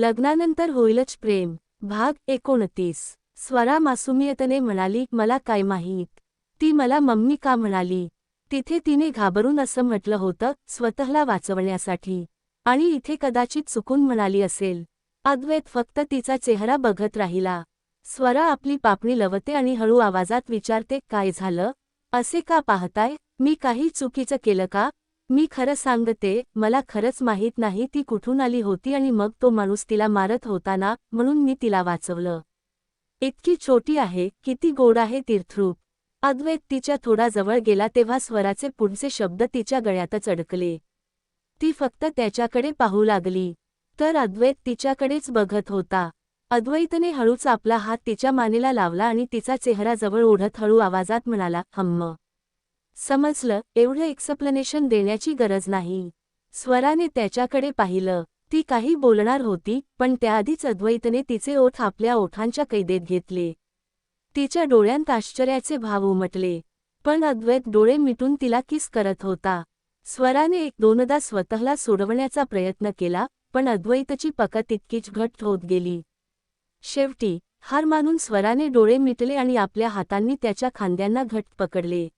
लग्नानंतर होईलच प्रेम. भाग एकोणतीस. स्वरा मासुमियतने म्हणाली मला काय माहीत? ती मला मम्मी का म्हणाली? तिथे तिने घाबरून असं म्हटलं होतं स्वतःला वाचवण्यासाठी. आणि इथे कदाचित चुकून म्हणाली असेल. अद्वैत फक्त तिचा चेहरा बघत राहिला. स्वरा आपली पापणी लवते आणि हळू आवाजात विचारते काय झालं? असे का पाहताय? मी काही चुकीचं केलं का? मी खरं सांगते मला खरंच माहीत नाही ती कुठून आली होती आणि मग तो माणूस तिला मारत होता ना म्हणून मी तिला वाचवलं. इतकी छोटी आहे किती गोड आहे तीर्थरूप. अद्वैत तिच्या थोडा जवळ गेला तेव्हा स्वराचे पुढचे शब्द तिच्या गळ्यातच अडकले. ती फक्त त्याच्याकडे पाहू लागली. तर अद्वैत तिच्याकडेच बघत होता. अद्वैतने हळूच आपला हात तिच्या मानेला लावला आणि तिचा चेहरा जवळ ओढत हळू आवाजात म्हणाला हम्म. समजलं एवढं एक्सप्लेनेशन देण्याची गरज नाही. स्वराने त्याच्याकडे पाहिलं. ती काही बोलणार होती पण त्याआधीच अद्वैतने तिचे ओठ आपल्या ओठांच्या कैदेत घेतले. तिच्या डोळ्यांत आश्चर्याचे भाव उमटले. पण अद्वैत डोळे मिटून तिला किस करत होता? स्वराने एक दोनदा स्वतःला सोडवण्याचा प्रयत्न केला पण अद्वैतची पकड तितकीच घट होत गेली. शेवटी हार मानून स्वराने डोळे मिटले आणि आपल्या हातांनी त्याच्या खांद्यांना घट पकडले.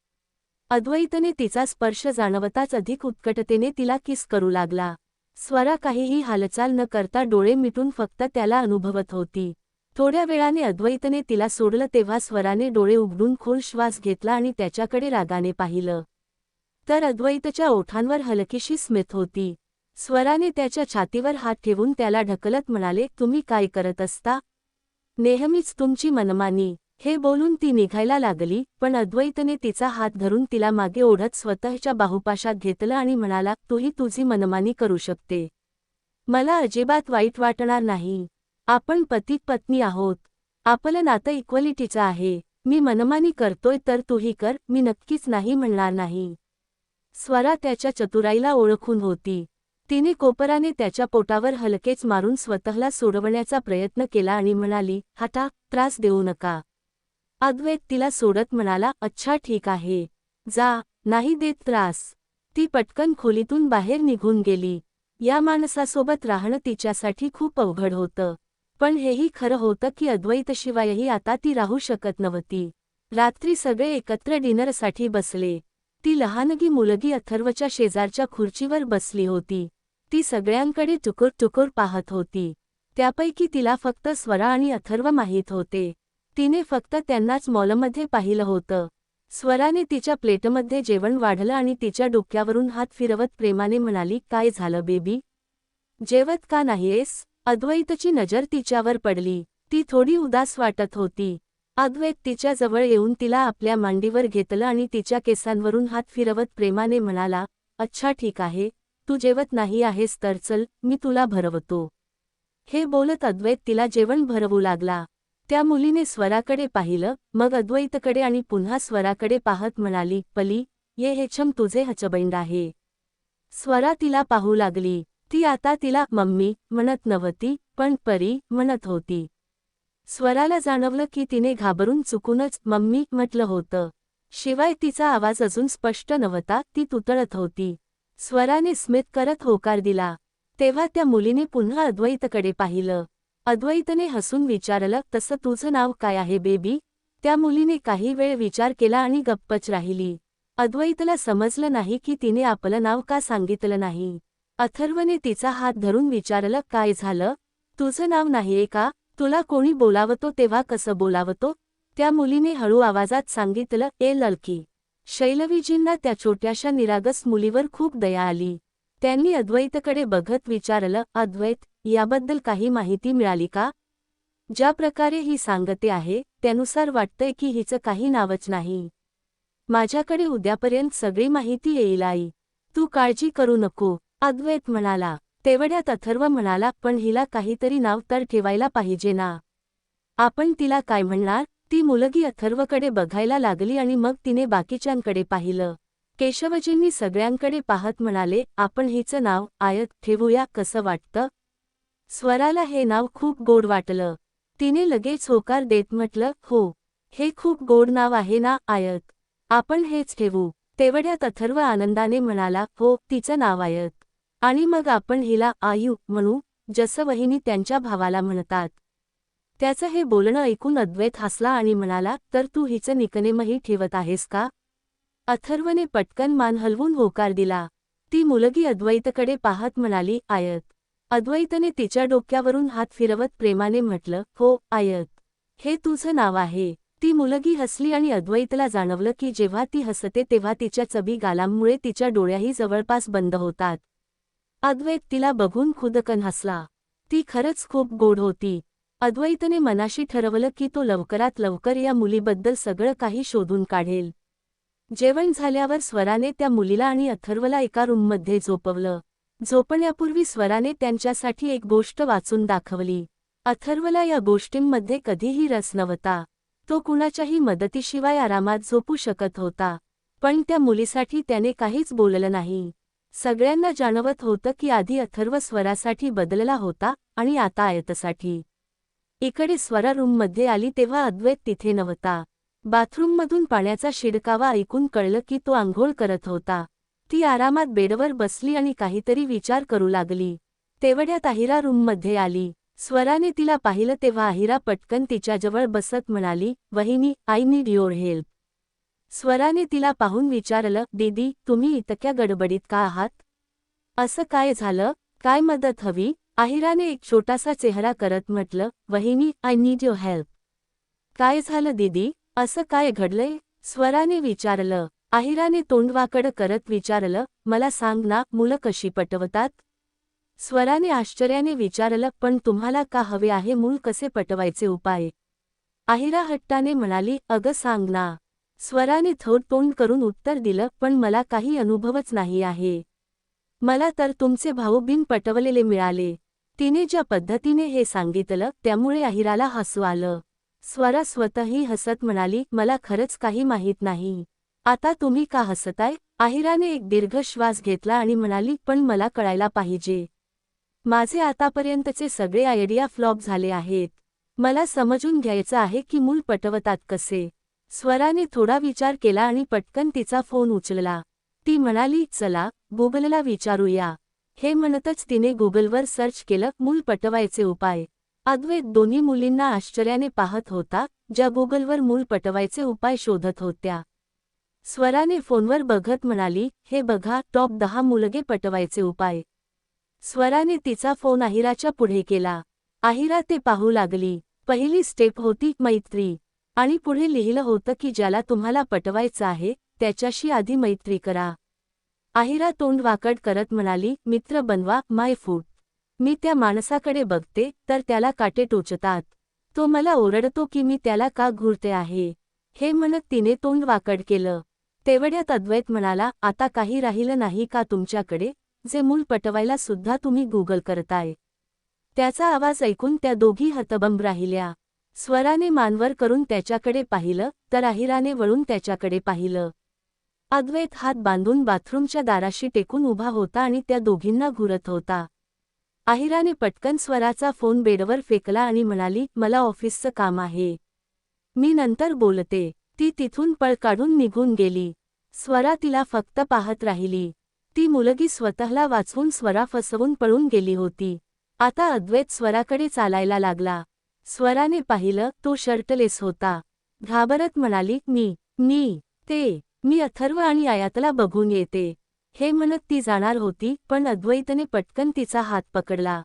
अद्वैतने तिचा स्पर्श जाणवताच अधिक उत्कटतेने तिला किस करू लागला. स्वरा काहीही हालचाल न करता डोळे मिटून फक्त त्याला अनुभवत होती. थोड्या वेळाने अद्वैतने तिला सोडलं तेव्हा स्वराने डोळे उघडून खोल श्वास घेतला आणि त्याच्याकडे रागाने पाहिलं. तर अद्वैतच्या ओठांवर हलकीशी स्मित होती. स्वराने त्याच्या छातीवर हात ठेवून त्याला ढकलत म्हणाले तुम्ही काय करत असता? नेहमीच तुमची मनमानी हे बोलून ती निघायला लागली पण अद्वैतने तिचा हात धरून तिला मागे ओढत स्वतःच्या बाहुपाशात घेतलं आणि म्हणाला तूही तुझी मनमानी करू शकते. मला अजिबात वाईट वाटणार नाही. आपण पतीत पत्नी आहोत. आपलं नातं इक्वलिटीचं आहे. मी मनमानी करतोय तर तूही कर. मी नक्कीच नाही म्हणणार नाही. स्वरा त्याच्या चतुराईला ओळखून होती. तिने कोपराने त्याच्या पोटावर हलकेच मारून स्वतःला सोडवण्याचा प्रयत्न केला आणि म्हणाली हटा त्रास देऊ नका. अद्वैत तिला सोडत म्हणाला अच्छा ठीक आहे. जा. नाही देत त्रास. ती पटकन खोलीतून बाहेर निघून गेली. या माणसासोबत राहणं तिच्यासाठी खूप अवघड होतं. पण हेही खरं होतं की अद्वैतशिवायही आता ती राहू शकत नव्हती. रात्री सगळे एकत्र डिनरसाठी बसले. ती लहानगी मुलगी अथर्वच्या शेजारच्या खुर्चीवर बसली होती. ती सगळ्यांकडे टुकुर टुकुर पाहत होती. त्यापैकी तिला फक्त स्वरा आणि अथर्व माहीत होते. तिने फक्त त्यांनाच मॉलमध्ये पाहिलं होतं. स्वराने तिच्या प्लेटमध्ये जेवण वाढलं आणि तिच्या डोक्यावरून हात फिरवत प्रेमाने म्हणाली काय झालं बेबी? जेवत का नाहीयेस? अद्वैतची नजर तिच्यावर पडली. ती थोडी उदास वाटत होती. अद्वैत तिच्याजवळ येऊन तिला आपल्या मांडीवर घेतलं आणि तिच्या केसांवरून हात फिरवत प्रेमाने म्हणाला अच्छा ठीक आहे. तू जेवत नाही आहेस तर चल मी तुला भरवतो. हे बोलत अद्वैत तिला जेवण भरवू लागला. त्या मुलीने स्वराकडे पाहिलं मग अद्वैतकडे आणि पुन्हा स्वराकडे पाहत म्हणाली पली ये हे छम तुझे हचबैंड आहे. स्वरा तिला पाहू लागली. ती आता तिला मम्मी म्हणत नव्हती पण परी म्हणत होती. स्वराला जाणवलं की तिने घाबरून चुकूनच मम्मी म्हटलं होतं. शिवाय तिचा आवाज अजून स्पष्ट नव्हता ती तुतळत होती. स्वराने स्मित करत होकार दिला. तेव्हा त्या मुलीने पुन्हा अद्वैतकडे पाहिलं. अद्वैतने हसून विचारलं तसं तुझं नाव काय आहे बेबी? त्या मुलीने काही वेळ विचार केला आणि गप्पच राहिली. अद्वैतला समजलं नाही की तिने आपलं नाव का सांगितलं नाही. अथर्वने तिचा हात धरून विचारलं काय झालं? तुझं नाव नाहीये का? तुला कोणी बोलावतो तेव्हा कसं बोलावतो? त्या मुलीने हळू आवाजात सांगितलं ए ललकी शैलवीजींना त्या छोट्याशा निरागस मुलीवर खूप दया आली. त्यांनी अद्वैतकडे बघत विचारलं अद्वैत याबद्दल काही माहिती मिळाली का? ज्या प्रकारे ही सांगते आहे त्यानुसार वाटतंय की हिचं काही नावच नाही. माझ्याकडे उद्यापर्यंत सगळी माहिती येईल आई. तू काळजी करू नको. अद्वैत म्हणाला तेवढ्यात अथर्व म्हणाला पण हिला काहीतरी नाव तर ठेवायला पाहिजे ना. आपण तिला काय म्हणणार? ती मुलगी अथर्वकडे बघायला लागली आणि मग तिने बाकीच्यांकडे पाहिलं. केशवजींनी सगळ्यांकडे पाहत म्हणाले आपण हिचं नाव आयत ठेवूया कसं वाटतं स्वराला हे नाव खूप गोड वाटलं. तिने लगेच होकार देत म्हटलं हो हे खूप गोड नाव आहे ना आयत. आपण हेच ठेवू तेवढ्यात अथर्व आनंदाने म्हणाला हो तिचं नाव आयत. आणि मग आपण हिला आयु म्हणू जसं वहिनी त्यांच्या भावाला म्हणतात. त्याचं हे बोलणं ऐकून अद्वैत हसला आणि म्हणाला तर तू हिचं निकनेमही ठेवत आहेस का? अथर्वने पटकन मान हलवून होकार दिला ती मुलगी अद्वैतकडे पाहत म्हणाली आयत अद्वैतने तिच्या डोक्यावरून हात फिरवत प्रेमाने म्हटलं हो आयत हे तुझं नाव आहे ती मुलगी हसली आणि अद्वैतला जाणवलं की जेव्हा ती हसते तेव्हा तिच्या चबी गालांमुळे तिच्या डोळ्याही जवळपास बंद होतात अद्वैत तिला बघून खुदकन हसला ती खरंच खूप गोड होती अद्वैतने मनाशी ठरवलं की तो लवकरात लवकर या मुलीबद्दल सगळं काही शोधून काढेल जेवण झाल्यावर स्वराने त्या मुलीला आणि अथर्वला एका रूममध्ये झोपवलं. झोपण्यापूर्वी स्वराने त्यांच्यासाठी एक गोष्ट वाचून दाखवली. अथर्वला या गोष्टींमध्ये कधीही रस नव्हता. तो कुणाच्याही मदतीशिवाय आरामात झोपू शकत होता. पण त्या मुलीसाठी त्याने काहीच बोललं नाही. सगळ्यांना जाणवत होतं की आधी अथर्व स्वरासाठी बदलला होता आणि आता आयतसाठी. इकडे स्वरा रूममध्ये आली तेव्हा अद्वैत तिथे नव्हता. बाथरूममधून पाण्याचा शिडकावा ऐकून कळलं की तो आंघोळ करत होता. ती आरामात बेडवर बसली आणि काहीतरी विचार करू लागली. तेवढ्यात अहिरा रूममध्ये आली. स्वराने तिला पाहिलं तेव्हा अहिरा पटकन तिच्याजवळ बसत म्हणाली वहिनी आय नीड युअर हेल्प. स्वराने तिला पाहून विचारलं दीदी तुम्ही इतक्या गडबडीत का आहात? असं काय झालं? काय मदत हवी? आहिराने एक छोटासा चेहरा करत म्हटलं वहिनी आय नीड युअर हेल्प. काय झालं दीदी? असं काय घडलंय? स्वराने विचारलं. आहिराने तोंडवाकड करत विचारलं मला सांग ना मुलं कशी पटवतात? स्वराने आश्चर्याने विचारलं पण तुम्हाला का हवे आहे मूल कसे पटवायचे उपाय? आहिरा हट्टाने म्हणाली अगं सांग ना. स्वराने थोड तोंड करून उत्तर दिलं पण मला काही अनुभवच नाही आहे. मला तर तुमचे भाऊ बिन पटवलेले मिळाले. तिने ज्या पद्धतीने हे सांगितलं त्यामुळे अहिराला हसू आलं. स्वरा स्वतःही हसत म्हणाली मला खरंच काही माहीत नाही. आता तुम्ही का हसताय? आहिराने एक दीर्घ श्वास घेतला आणि म्हणाली पण मला कळायला पाहिजे. माझे आतापर्यंतचे सगळे आयडिया फ्लॉप झाले आहेत. मला समजून घ्यायचं आहे की मूल पटवतात कसे. स्वराने थोडा विचार केला आणि पटकन तिचा फोन उचलला. ती म्हणाली चला गुगलला विचारूया. हे म्हणतच तिने गुगलवर सर्च केलं मूल पटवायचे उपाय. अद्वैत दोन्ही मुलींना आश्चर्याने पाहत होता ज्या गुगलवर मूल पटवायचे उपाय शोधत होत्या. स्वराने फोनवर बघत म्हणाली हे बघा टॉप दहा मुलगे पटवायचे उपाय. स्वराने तिचा फोन आहिराच्या पुढे केला. आहिरा ते पाहू लागली. पहिली स्टेप होती मैत्री. आणि पुढे लिहिलं होतं की ज्याला तुम्हाला पटवायचं आहे त्याच्याशी आधी मैत्री करा. आहिरा तोंड वाकड करत म्हणाली मित्र बनवा माय फूट. मी त्या माणसाकडे बघते तर त्याला काटे टोचतात. तो मला ओरडतो की मी त्याला का घुरते आहे? हे म्हणत तिने तोंड वाकड केलं. तेवढ्यात अद्वैत म्हणाला आता काही राहिलं नाही का तुमच्याकडे? जे मूल पटवायला सुद्धा तुम्ही गुगल करताय. त्याचा आवाज ऐकून त्या दोघी हतबंब राहिल्या. स्वराने मानवर करून त्याच्याकडे पाहिलं तर आहिराने वळून त्याच्याकडे पाहिलं. अद्वैत हात बांधून बाथरूमच्या दाराशी टेकून उभा होता आणि त्या दोघींना घुरत होता. आहिराने पटकन स्वराचा फोन बेडवर फेकला आणि म्हणाली मला ऑफिसचं काम आहे. मी नंतर बोलते. ती तिथून पळ काढून निघून गेली. स्वरा तिला फक्त पाहत राहिली. ती मुलगी स्वतःला वाचवून स्वरा फसवून पळून गेली होती. आता अद्वैत स्वराकडे चालायला लागला. स्वराने पाहिलं तो शर्टलेस होता. घाबरत म्हणाली मी मी ते मी अथर्व आणि आयातला बघून येते. हे म्हणत ती जाणार होती पण अद्वैतने पटकन तिचा हात पकडला.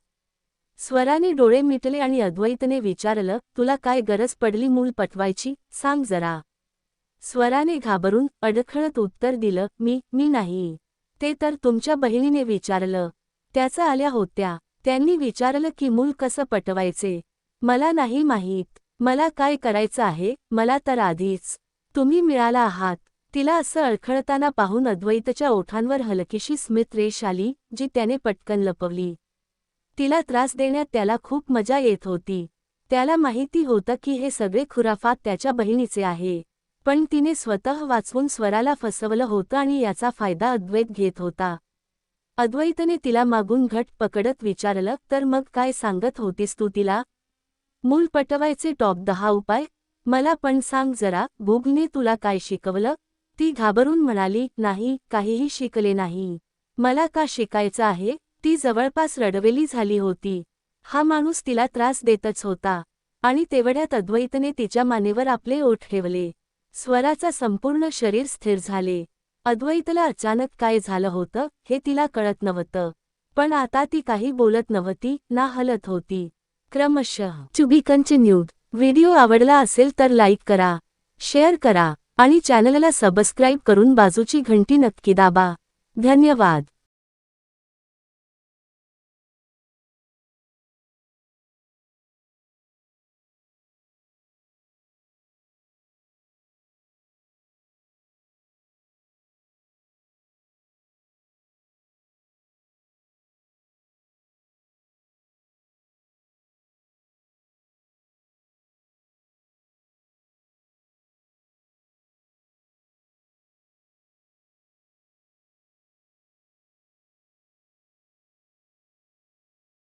स्वराने डोळे मिटले आणि अद्वैतने विचारलं तुला काय गरज पडली मूल पटवायची? सांग जरा. स्वराने घाबरून अडखळत उत्तर दिलं मी मी नाही. ते तर तुमच्या बहिणीने विचारलं. त्याचं आल्या होत्या. त्यांनी विचारलं की मूल कसं पटवायचे? मला नाही माहीत. मला काय करायचं आहे? मला तर आधीच. तुम्ही मिळाला आहात. तिला असं अडखळताना पाहून अद्वैतच्या ओठांवर हलकीशी स्मित रेष आली जी त्याने पटकन लपवली. तिला त्रास देण्यात त्याला खूप मजा येत होती. त्याला माहिती होतं की हे सगळे खुराफात त्याच्या बहिणीचे आहे. पण तिने स्वतः वाचवून स्वराला फसवलं होतं आणि याचा फायदा अद्वैत घेत होता. अद्वैतने तिला मागून घट पकडत विचारलं तर मग काय सांगत होतीस तू तिला? मूल पटवायचे टॉप दहा उपाय? मला पण सांग जरा गुगने तुला काय शिकवलं? ती घाबरून म्हणाली नाही काहीही शिकले नाही. मला का शिकायचं आहे? ती जवळपास रडवेली झाली होती. हा माणूस तिला त्रास देतच होता. आणि तेवढ्यात अद्वैतने तिच्या मानेवर आपले ओठ ठेवले. स्वराचा संपूर्ण शरीर स्थिर झाले. अद्वैतला अचानक काय झालं होतं हे तिला कळत नव्हतं. पण आता ती काही बोलत नव्हती ना हलत होती. क्रमशः. टू बी कंटिन्यूड व्हिडिओ आवडला असेल तर लाईक करा. शेअर करा. आणि चॅनलला सबस्क्राईब करून बाजूची घंटी नक्की दाबा. धन्यवाद.